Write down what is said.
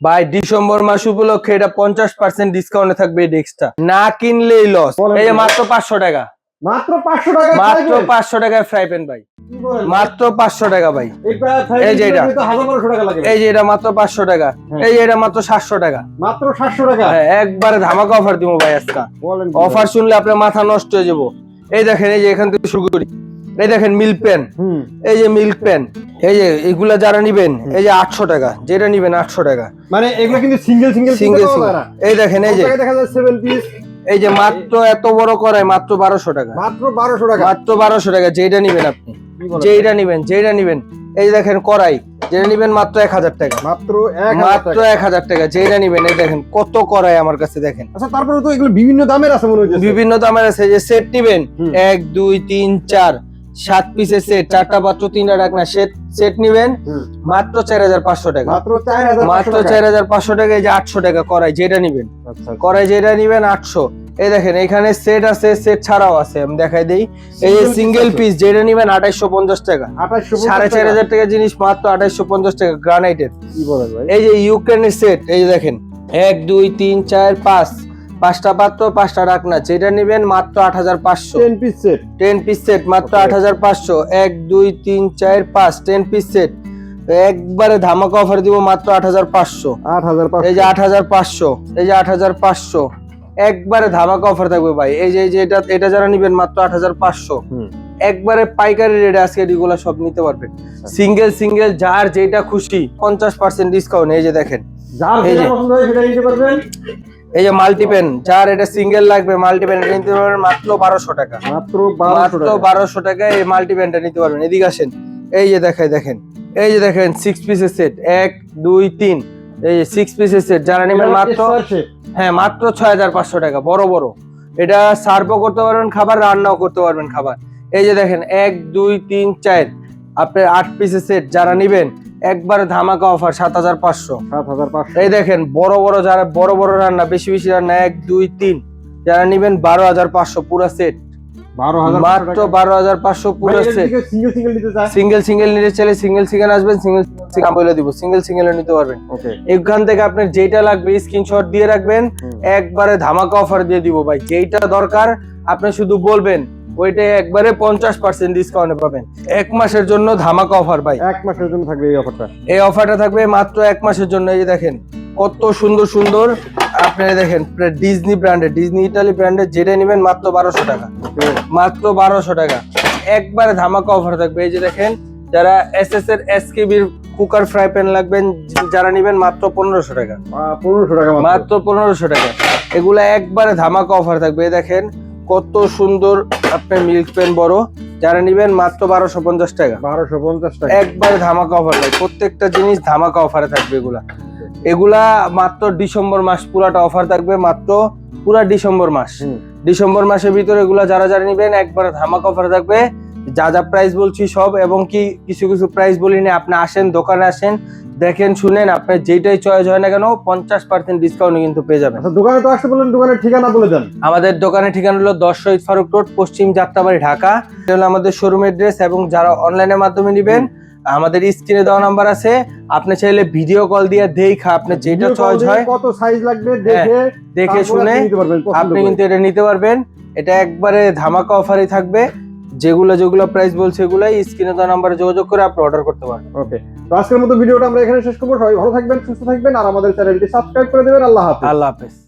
ভাই ডিসেম্বর মাস উপলক্ষে এটা পঞ্চাশ পার্সেন্ট ডিসকাউন্টে থাকবে এই ডেস্কটা না কিনলেই লস এই মাত্র পাঁচশো টাকা। মাত্র পাঁচশো টাকা মাত্র পাঁচশো টাকায় ফ্রাই প্যান ভাই। মাত্র পাঁচশো টাকা ভাই। এই যে এটা। এই যে এটা মাত্র পাঁচশো টাকা। হ্যাঁ। এই যে এটা মাত্র সাতশো টাকা। মাত্র সাতশো টাকা? হ্যাঁ, একবারে ধামাকা অফার দিব ভাই আজকে। অফার শুনলে আপনার মাথা নষ্ট হয়ে যাব। এই দেখেন এই যে এখান থেকে শুরু করি। এই দেখেন মিল্ক পেন। এই যে মিল্ক পেন এই যে এগুলা যারা নিবেন এই যে আটশো টাকা যেটা নিবেন আটশো টাকা। মানে এগুলো কিন্তু সিঙ্গেল সিঙ্গেল সিঙ্গেল এই দেখেন এই যে। দেখা যায় সেভেন পিস এই যে মাত্র এত বড় করায় মাত্র বারোশো টাকা। মাত্র বারোশো টাকা। মাত্র বারোশো টাকা যেটা নিবেন আপনি। যেটা নিবেন যেটা নিবেন। এই দেখেন করাই যেটা নিবেন মাত্র এক হাজার টাকা। মাত্র মাত্র এক হাজার টাকা যেটা নিবেন এই দেখেন কত করাই আমার কাছে দেখেন। আচ্ছা তারপরে তো এগুলো বিভিন্ন দামের আছে মনে হচ্ছে বিভিন্ন দামের আছে যে সেট নিবেন এক দুই তিন চার। সাত পিসের সেট চারটা পাত্র তিনটা ডাকনা সেট সেট নিবেন মাত্র চার হাজার পাঁচশো টাকা। মাত্র চার হাজার পাঁচশো টাকা। এই যে আটশো টাকা করাই যেটা নিবেন। আচ্ছা করাই যেটা নিবেন আটশো। এই দেখেন এখানে সেট আছে সেট ছাড়াও আছে আমি দেখাই দিই। এই যে সিঙ্গেল পিস যেটা নিবেন আঠাইশো পঞ্চাশ টাকা। সাড়ে চার হাজার টাকা জিনিস মাত্র আঠাইশো পঞ্চাশ টাকা গ্রানাইটের এই যে ইউক্রেনের সেট এই যে দেখেন এক দুই তিন চার পাঁচ। পাঁচটা পাত্র পাঁচটা ডাকনা যেটা নিবেন মাত্র আট হাজার পাঁচশো। Ten piece set ten piece set মাত্র আট হাজার পাঁচশো। এক দুই তিন চার পাঁচ টেন পিস সেট একবারে ধামাকা অফার দিব মাত্র আট হাজার পাঁচশো। আট হাজার এই যে আট হাজার পাঁচশো এই যে আট হাজার পাঁচশো। একবারে ধামাকা অফার থাকবে ভাই। এই যে এই যে এটা এটা যারা নিবেন মাত্র আট হাজার পাঁচশো। একবারে পাইকারি রেটে আজকে এগুলো সব নিতে পারবেন। সিঙ্গেল সিঙ্গেল যার যেটা খুশি পঞ্চাশ পার্সেন্ট ডিসকাউন্ট এই যে দেখেন। এই যে। এই যে মাল্টিপেন যার এটা সিঙ্গেল লাগবে মাল্টিপেন এটা নিতে পারবেন মাত্র বারোশো টাকা। মাত্র মাত্র বারোশো টাকায় এই মাল্টিপেনটা নিতে পারবেন। এদিকে আসেন। এই যে দেখাই দেখেন। এই যে দেখেন সিক্স পিসের সেট এক দুই তিন। এই যে সিক্স পিসের সেট যারা নেবেন মাত্র হ্যাঁ মাত্র ছয় হাজার পাঁচশো টাকা। বড় বড়। এটা সার্ভও করতে পারবেন খাবার রান্নাও করতে পারবেন খাবার। এই যে দেখেন এক দুই তিন চার। আপনার আট পিসের সেট যারা নিবেন একবার ধামাকা অফার সাত হাজার পাঁচশো। সাত হাজার পাঁচশো। এই দেখেন বড় বড় যারা বড় বড় রান্না বেশি বেশি রান্না এক দুই তিন। যারা নিবেন বারো হাজার পাঁচশো পুরো সেট বারো হাজার মাত্র বারো হাজার পাঁচশো পুরো সেট সিঙ্গেল সিঙ্গেল নিতে চাইলে সিঙ্গেল সিঙ্গেল আসবেন সিঙ্গেল বলে দিব। সিঙ্গেল সিঙ্গেল নিতে পারবেন। এখান থেকে আপনার যেটা লাগবে স্ক্রিনশট দিয়ে রাখবেন। একবারে ধামাকা অফার দিয়ে দিব ভাই। যেইটা দরকার আপনি শুধু বলবেন ওইটা একবারে পঞ্চাশ পার্সেন্ট ডিসকাউন্টে পাবেন। এক মাসের জন্য ধামাকা অফার ভাই। এক মাসের জন্য থাকবে এই অফারটা এই অফারটা থাকবে মাত্র এক মাসের জন্য। এই দেখেন কত সুন্দর সুন্দর আপনারা দেখেন ডিজনি ব্র্যান্ডের ডিজনি ইটালি ব্র্যান্ডের যেটা নেবেন মাত্র বারোশো টাকা। মাত্র বারোশো টাকা। একবারে ধামাকা অফার থাকবে। এই যে দেখেন যারা এস এস এর এসকেবির কুকার ফ্রাই প্যান লাগবেন যারা নেবেন মাত্র পনেরোশো টাকা। পনেরোশো টাকা মাত্র। পনেরোশো টাকা। এগুলা একবারে ধামাকা অফার থাকবে। এই দেখেন কত সুন্দর আপনার মিল্ক পেন বড় যারা নিবেন মাত্র বারোশো পঞ্চাশ টাকা। বারোশো পঞ্চাশ টাকা। একবারে ধামাকা অফার নাই প্রত্যেকটা জিনিস ধামাকা অফারে থাকবে এগুলা। এগুলা মাত্র ডিসেম্বর মাস পুরাটা অফার থাকবে মাত্র পুরা ডিসেম্বর মাস। ডিসেম্বর মাসের ভিতরে এগুলা যারা যারা নিবেন একবারে ধামাকা অফার থাকবে। যা যা প্রাইস বলছি সব এবং কি কিছু কিছু প্রাইস বলিনি আপনি আসেন দোকানে আসেন দেখেন শুনেন আপনার যেটাই চয়েস হয় না কেন পঞ্চাশ পার্সেন্ট ডিসকাউন্ট কিন্তু পেয়ে যাবেন। আচ্ছা দোকানে তো আসতে বললেন দোকানের ঠিকানা বলে দেন। আমাদের দোকানের ঠিকানা হলো দশ শহীদ ফারুক রোড পশ্চিম যাত্রাবাড়ি ঢাকা। এটা হলো আমাদের শোরুম এড্রেস এবং যারা অনলাইনের মাধ্যমে নেবেন আমাদের স্ক্রিনে দেওয়া নাম্বার আছে। আপনি চাইলে ভিডিও কল দিয়ে দেখা আপনার যেটা চয়েস হয় কত সাইজ লাগবে দেখে দেখে শুনে আপনি। কিন্তু এটা নিতে পারবেন। এটা একবারে ধামাকা অফারই থাকবে। যেগুলো যেগুলো প্রাইস বলছে এগুলাই স্ক্রিনে দেওয়া নাম্বারে যোগাযোগ করে আপনি অর্ডার করতে পারেন ওকে তো আজকের মতো ভিডিওটা আমরা এখানে শেষ করব। সবাই ভালো থাকবেন সুস্থ থাকবেন আর আমাদের চ্যানেলটি সাবস্ক্রাইব করে দেবেন। আল্লাহ হাফেজ। আল্লাহ হাফেজ।